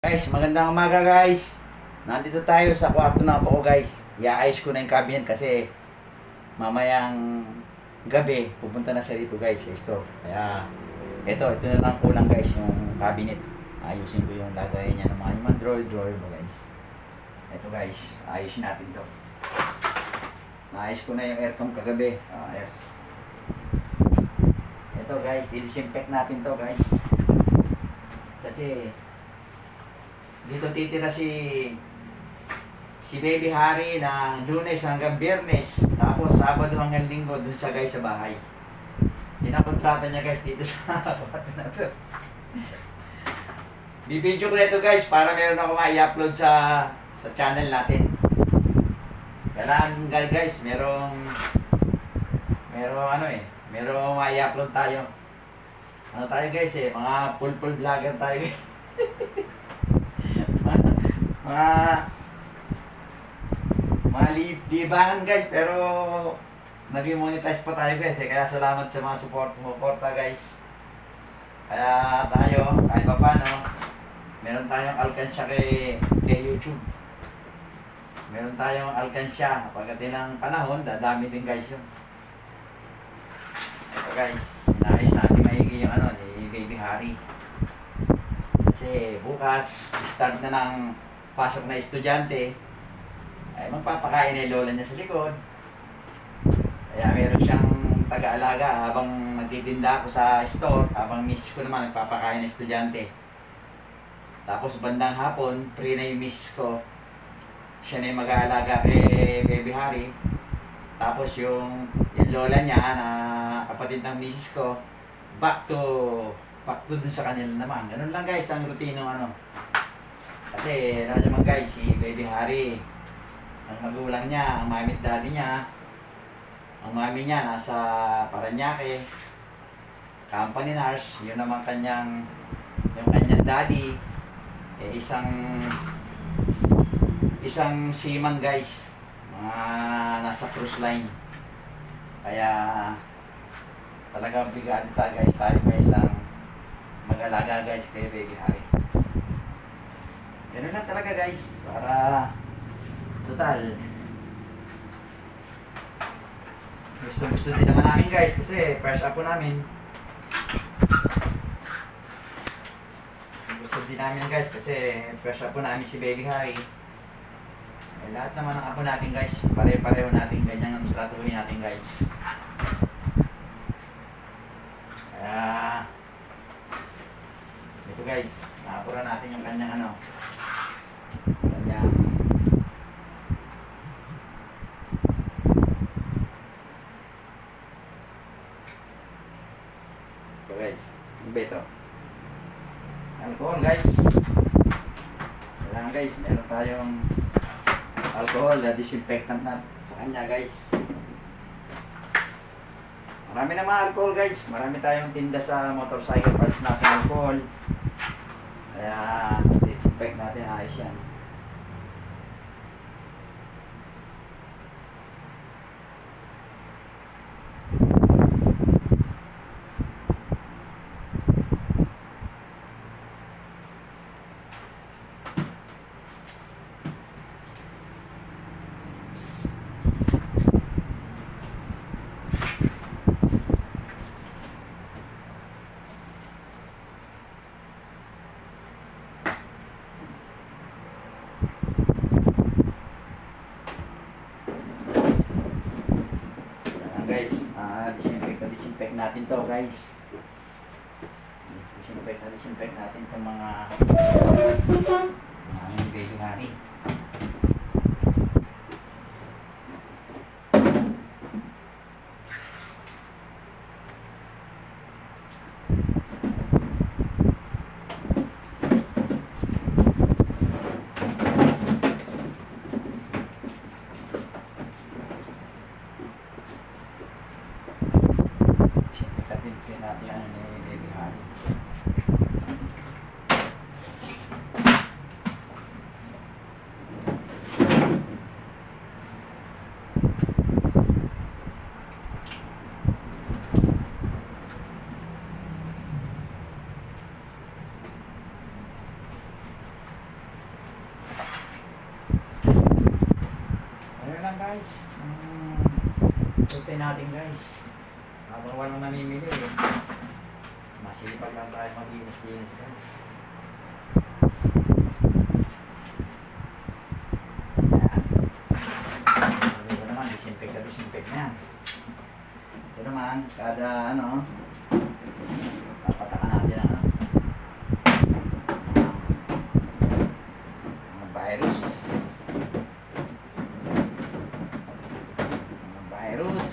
Guys, magandang umaga guys. Nandito tayo sa kwarto na po guys. Iaayos ko na yung cabinet kasi mamayang gabi pupunta na siya dito guys sa store. Kaya ito, ito na lang kulang guys yung cabinet. Ayusin ko yung lagay niya ng mga yung drawer drawer mo guys. Ito guys, ayusin natin to. Naayos ko na yung aircon kagabi. Ah, yes. Ito guys, disinfect natin to guys. Kasi dito titira si si Baby Harry ng lunes hanggang biyernes. Tapos Sabado hanggang linggo dun sa guys sa bahay. Yun ang kontrata niya guys dito sa kwarto na to. Bibidyo ko na ito guys para meron ako ma-upload sa sa channel natin. Kailangan guys, merong merong ano eh, merong ma-upload tayo. Ano tayo guys eh, mga full-full vlogger tayo guys. mga mga li libangan guys pero naging monetize pa tayo guys eh. kaya salamat sa mga support sumuporta guys. Kaya tayo kahit pa paano meron tayong alkansya kay, kay YouTube. Meron tayong alkansya. Pagdating ng panahon dadami din guys yun. Ito guys nais natin maigi yung ano ni Baby Harry. Kasi bukas start na ng pasok na estudyante. Ay magpapakain yung lola niya sa likod. Kaya meron siyang taga-alaga habang nagtitinda ako sa store habang miss ko naman nagpapakain ng estudyante. Tapos bandang hapon free na yung miss ko. Siya na yung mag-aalaga kay Baby Harry. Tapos yung, yung lola niya na kapatid ng misis ko back to back to dun sa kanila naman. Ganun lang guys ang routine ng ano kasi ano naman guys, si Baby Harry, ang magulang niya, ang mami daddy niya, ang mami niya nasa Paranaque, company nurse, yun naman kanyang, yung kanyang daddy, eh, isang, isang seaman guys, mga nasa cruise line. Kaya, talaga obligado tayo guys, tayo may isang mag-alaga guys kay Baby Harry. Ganun lang talaga guys, para total. Gusto gusto din naman namin guys kasi fresh up namin. Gusto din namin guys kasi fresh up po namin si Baby Harry. Eh, lahat naman ng apo natin guys, pare-pareho natin ganyan ang tratuhin natin guys. Kaya, ito guys, nakapura natin yung kanyang ano, kanyang ito guys, ito? Alcohol guys. Kailangan guys, meron tayong alcohol na disinfectant na sa kanya guys. Marami na mga alcohol guys. Marami tayong tinda sa motorcycle parts natin alcohol. Kaya disinfect natin ayos yan. Ayan guys, ah disinfect na disinfect natin to guys. Disinfect na disinfect natin itong mga aming baby honey. Guys. Hmm, Tutin natin guys. Habang walang namimili eh. Masipag lang tayo maglinis-linis guys. Naman, disinfect na disinfect na yan. Ito naman, kada ano, papatakan natin ang ano, mga virus. Mga virus.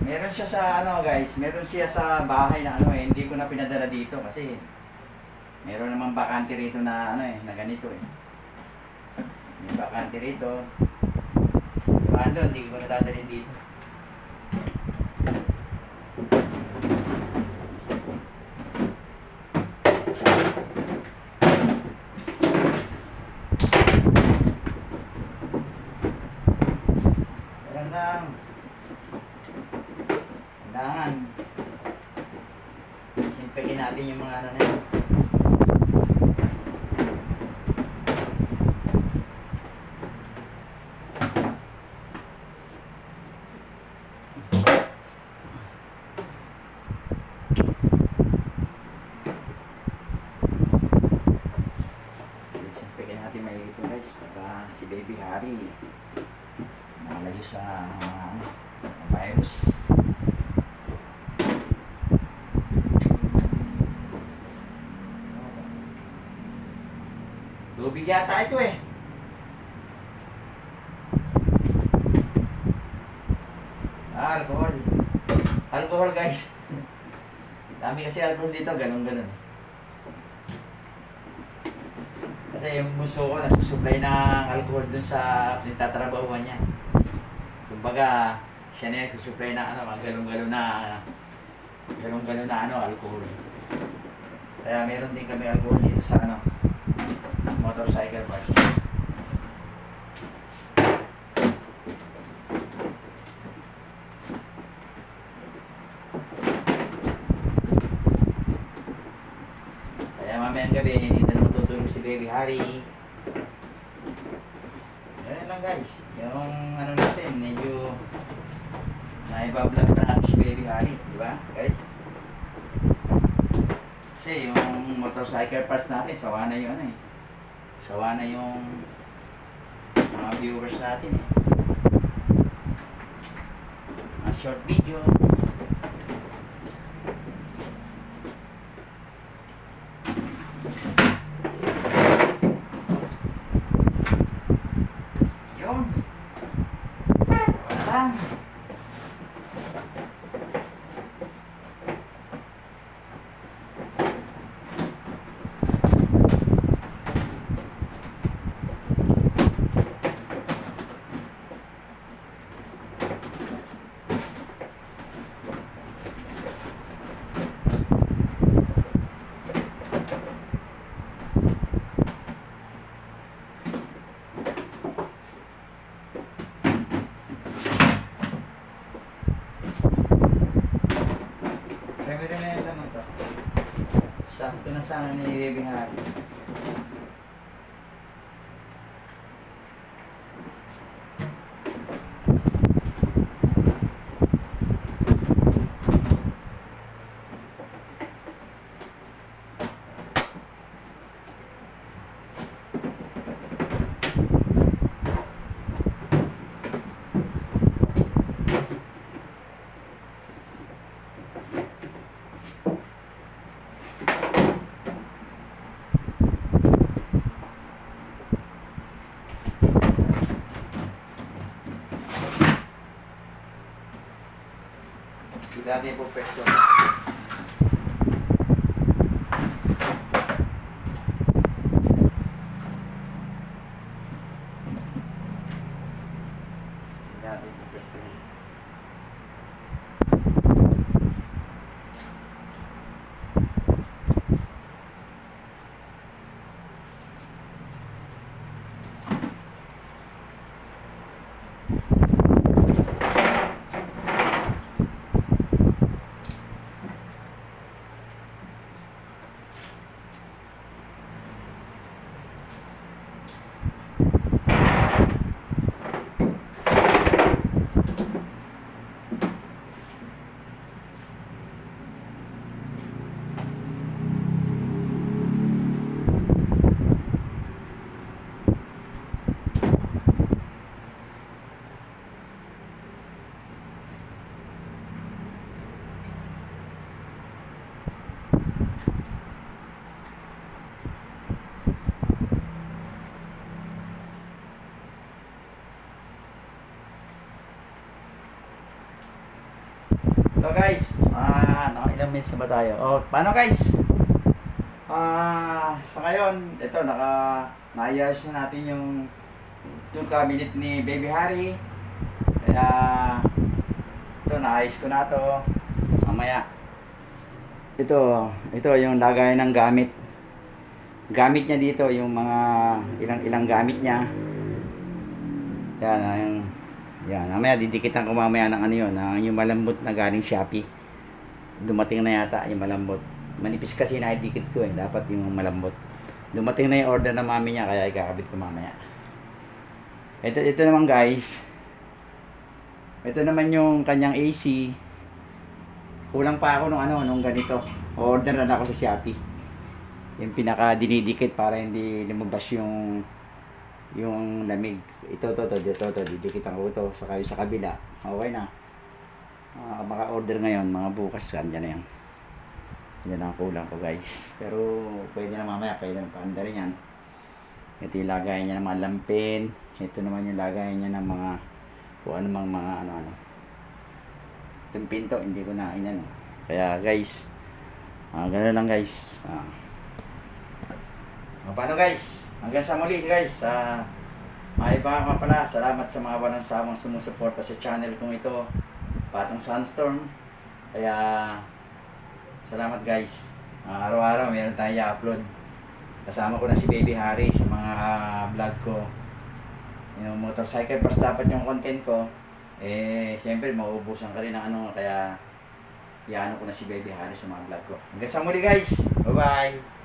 Meron siya sa ano guys, meron siya sa bahay na ano eh, hindi ko na pinadala dito kasi meron namang bakante rito na ano eh, na ganito eh. May bakante rito. Ando, hindi ko na dadalhin dito. Meron lang. Kailangan. Simpegin natin yung mga ano na yun. Si Baby Harry malayo sa mga virus. Tubig yata ito eh. Ah, alcohol. Alcohol guys. Dami kasi alcohol dito, ganun ganun. Kasi yung buso ko nagsusupply ng alcohol dun sa pinagtatrabahuan niya. Kumbaga, siya na yung nagsusupply ng ano, galong-galong na galong-galong na ano, alcohol. Kaya meron din kami alcohol dito sa ano, motorcycle parts. Kaya mamayang gabi, hindi na matutulog si Baby Harry. Ganun lang guys. Yung ano natin, medyo naibablog na natin si Baby Harry. Di ba guys? Kasi yung motorcycle parts natin, sawa na yung ano eh. Sawa na yung mga viewers natin eh. Mga short video. Yun. Wala lang. Remi-remi naman to. Sakto na sana ni Baby Harry. Hindi natin po pwesto. Hindi natin po pwesto. So guys, ah, naka ilang minutes na ba tayo? Oh, paano guys? Ah, sa ngayon, ito naka naayos na natin yung yung cabinet ni Baby Harry. Kaya ito naayos ko na to. Mamaya. Ito, ito yung lagay ng gamit. Gamit niya dito yung mga ilang-ilang gamit niya. Yan, ah, yung yan, mamaya didikitan ko mamaya ng ano yun, ng yung malambot na galing Shopee. Dumating na yata yung malambot. Manipis kasi na dikit ko eh, dapat yung malambot. Dumating na yung order ng mami niya, kaya ikakabit ko mamaya. Ito, ito naman guys. Ito naman yung kanyang AC. Kulang pa ako nung ano, nung ganito. Order na ako sa Shopee. Yung pinaka dinidikit para hindi lumabas yung yung lamig. Ito, to, to, dito, to, didikitan ko ito. Saka yung sa kabila. Okay na. Uh, maka-order ngayon, mga bukas, andyan na yan. Yan ang kulang ko guys. Pero pwede na mamaya, pwede na paanda rin yan. Ito yung lagayan niya ng mga lampin. Ito naman yung lagayan niya ng mga kung ano mang mga ano ano. Itong pinto, hindi ko na inano. Kaya guys, ah ganun lang guys. Ah. O, paano guys? Hanggang sa muli guys. Ah, may pa nga pala, salamat sa mga walang samang sumusuporta sa channel kong ito. Patong Sunstorm. Kaya salamat guys. Ah, araw-araw meron tayong i-upload. Kasama ko na si Baby Harry sa mga vlog ko. Yung motorcycle bus dapat yung content ko. Eh, siyempre mauubusan ka rin ng ano, kaya iano ko na si Baby Harry sa mga vlog ko. Hanggang sa muli guys. Bye-bye.